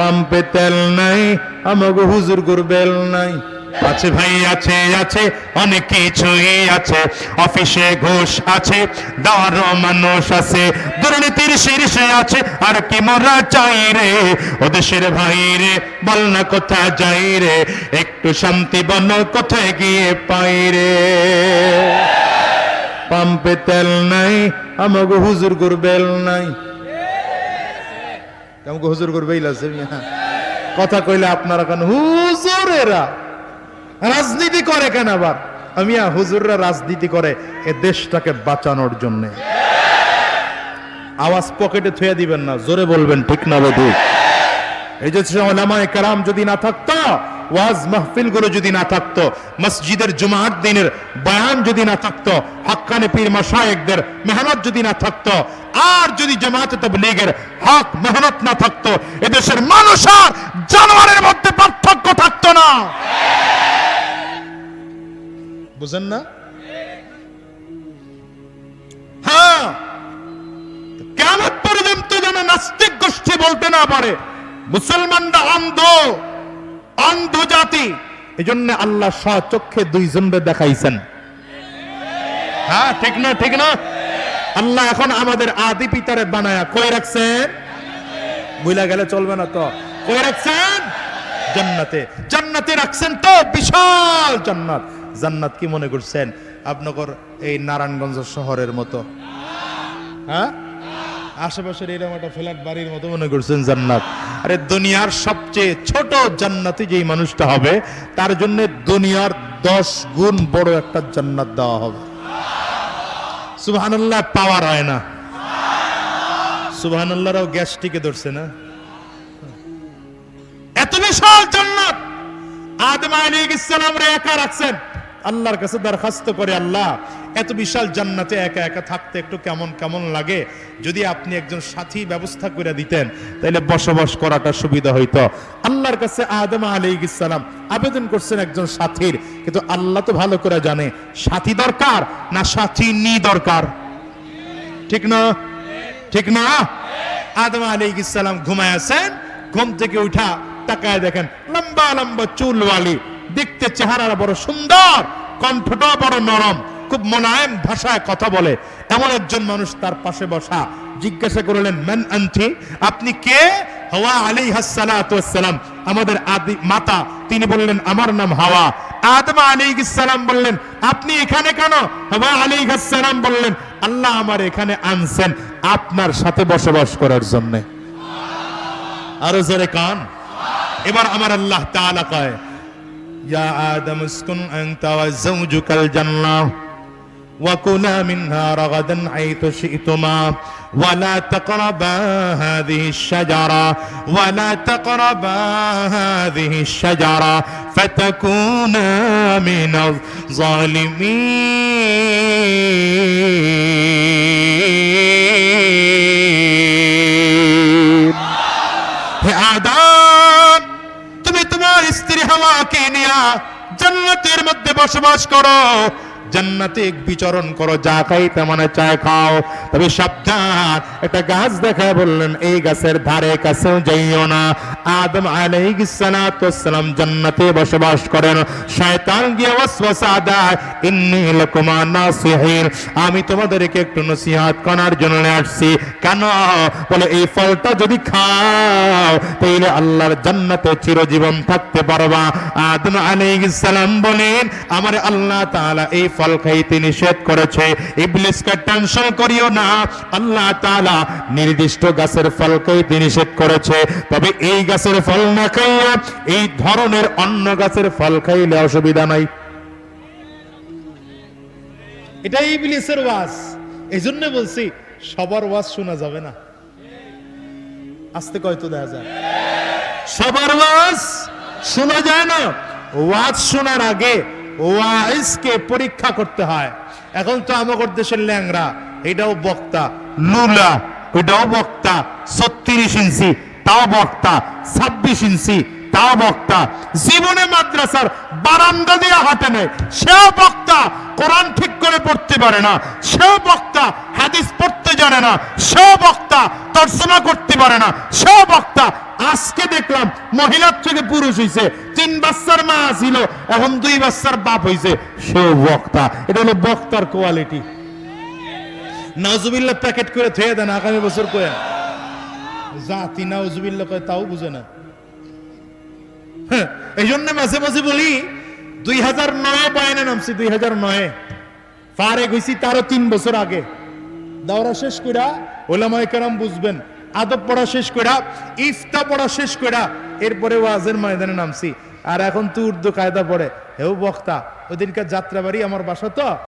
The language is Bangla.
পাম্পে তেল নাই আমাকে হুজুর বেল নাই। আছে ভাই, আছে আছে, অনেক কিছুই আছে, অফিসে ঘোষ আছে দেওয়ারও মানুষ আছে, দুর্নীতির শীর্ষে আছে, আর কি মরা চাই রে? ও দেশের ভাই রে, বল না কোথায় যাই রে, একটু শান্তি বন কোথায় গিয়ে পাই রে? পাম্পে তেল নাই আমাকে হুজুর বেল নাই। আমাকে হুজুর করবে বেল কথা কইলে আপনারা কেন হুজুর এরা রাজনীতি করে কেন আবার? আমি হুজুররা রাজনীতি করে এ দেশটাকে বাঁচানোর জন্য। আওয়াজ পকেটে থুয়ে দিবেন না, জোরে বলবেন, ঠিক না বেদু এই যে সময় নামায় কারাম যদি না থাকতো ওয়াজ মাহফিলগুলো যদি না থাকতো, মসজিদের জুমার দিনের বয়ান যদি না থাকতো, হক্কানে পীর মাশায়েকদের মেহনত যদি না থাকতো, আর যদি জামাত তাবলীগের হক মেহনত না থাকতো, এদেশের মানুষ আর জানোয়ারের মধ্যে পার্থক্য থাকতো না। বুঝেন না? হ্যাঁ। কেমন পর্যন্ত যেন নাস্তিক গোষ্ঠী বলতে না পারে, মুসলমানরা অন্ধ। অন্ধ জাতি এই জন্য আল্লাহ দুই দুইজনকে দেখাইছেন। হ্যাঁ ঠিক না ঠিক না? আল্লাহ এখন আমাদের আদি পিতারে বানায়া কই রাখছেন? বুইলা গেলে চলবে না তো। কই রাখছেন? জান্নাতে। জান্নাতে রাখছেন তো, বিশাল জান্নাত। জান্নাত কি মনে করছেন? আপনার এই নারায়ণগঞ্জ শহরের মতো। হ্যাঁ? আশেপাশের এরকম একটা ফ্ল্যাট বাড়ির মতো মনে করছেন জান্নাত। আরে দুনিয়ার সবচেয়ে ছোট জান্নাতি যেই মানুষটা হবে, তার জন্য দুনিয়ার দশ গুণ বড় একটা জান্নাত দেওয়া হবে। সুবহানাল্লাহ, পাওয়ার হয় না। সুবহানাল্লাহরাও গ্যাসটিকে ধরছে না। এত বিশাল জান্নাত! আদম আলাইহিস সালাম রে একা রাখছেন। আল্লাহর কাছে দরখাস্ত করে, আল্লাহ, এত বিশাল জান্নাতে একা একা থাকতে একটু কেমন কেমন লাগে? যদি আপনি একজন সাথী ব্যবস্থা করে দিতেন তাহলে বসবাস করাটা সুবিধা হইতো। আল্লাহর কাছে আদম আলাইহিস সালাম আবেদন করছেন একজন সাথীর, কিন্তু আল্লাহ তো ভালো করে জানে, সাথী দরকার না সাথী নি দরকার? ঠিক না? ঠিক না? আদম আলাইহিস সালাম ঘুমায় আছেন, ঘুম থেকে উঠা তাকায় দেখেন, লম্বা লম্বা চুলওয়ালি দেখতে চেহারা বড় সুন্দর কণ্ঠটা বড় নরম, খুব মোলায়েম ভাষায় কথা বলে। এমন একজন মানুষ তার পাশে বসা। জিজ্ঞাসা করলেন মান আনছি আপনি কে? হাওয়া সালাতু ওয়াসসালাম আমাদের আদি মাতা, তিনি বললেন, আমার নাম হাওয়া। আদম আলাইহিস সালাম বললেন, আপনি এখানে কেন? হাওয়া আলাইহিস সালাম বললেন, আল্লাহ আমার এখানে আনছেন আপনার সাথে বসবাস করার জন্য। আরও জোরে কান। এবার আমার আল্লাহ তাআলা কয় يا آدم اسكن أنت وزوجك الجنة. وكلا منها رغدا حيث شئتما. ولا تقربا هذه الشجرة. ولا تقربا هذه الشجرة. فتكونا من الظالمين. জান্নাতের মধ্যে বসবাস করো। জান্নাতে বিচরণ করো, যা খাইতে মানে চায় খাও। তবে সাবধান, একটা গাছ দেখায় বললেন, এই গাছের ধারে কাছেও যাইও না। আদম ওয়াসসালাম জান্নাতে বসবাস করেন। শয়তান গিয়ে ওয়াসওয়াসা দেয় ইন্নী লাকুমা নাসিহিন। আমি তোমাদেরকে একটু নসিহত করার জন্য আসছি। কেন? বলে, এই ফলটা যদি খাও তাহলে আল্লাহর জান্নাতে চিরজীবন থাকতে পারবা। আদম আলাইহিস সালাম বলেন, আমার আল্লাহ তাআলা এই ফল খাইতে নিষেধ করেছে। ইবলিসকে টেনশন করিও না। আল্লাহ তাআলা নির্দিষ্ট গাছের ফল খাইতে নিষেধ করেছে। তবে এই গাছের ফল না খাইয়া এই ধরনের অন্য গাছের ফল খাইলে অসুবিধা নাই। এটা ইবলিসের ওয়াজ। এই জন্য বলছি সবার ওয়াজ শোনা যাবে না। আস্তে কয়তো দেখা যায় সবার ওয়াজ শোনা যায় না। ওয়াজ শোনার আগে ওয়াইজকে পরীক্ষা করতে হয়। এখন তো আমাদের দেশের ল্যাংরা এটাও বক্তা। লুলা ওটাও বক্তা। ছত্রিশ ইঞ্চি, তাও বক্তা। ছাব্বিশ ইঞ্চি, তাও বক্তা। জীবনে মাদ্রাসার বারান্দা দিয়ে হাঁটে নেয় সেও বক্তা। কোরআন ঠিক করে পড়তে পারে না, সেও বক্তা, হাদিস জানে না সেও বক্তা তর্জমা করতে পারে না সেও বক্তা। আজকে দেখলাম মহিলার থেকে পুরুষ হইছে তিন বাচ্চার মা ছিল এখন দুই বাচ্চার বাপ হইছে সেও বক্তা। এটা হলো বক্তার কোয়ালিটি নাউজুবিল্লাহ প্যাকেট করে দেন আগামী বছর জাতি নাউজুবিল্লাহ কয় তাও বুঝে না। হ্যাঁ, এই জন্য মাঝে মাঝে বলি দুই হাজার নয় বায়না নামছি দুই হাজার নয়ে। ফারে গেছি তারও তিন বছর আগে। দাওরা শেষ করা ওলামায়ে কেরাম বুঝবেন, আদব পড়া শেষ করা ইফতা পড়া শেষ করা এরপরে ওয়াজের ময়দানে নামছি। আর এখন তো উর্দু কায়দা পড়ে। হেউ বক্তা, ওদিনকার যাত্রাবাড়ি আমার বাসা তো।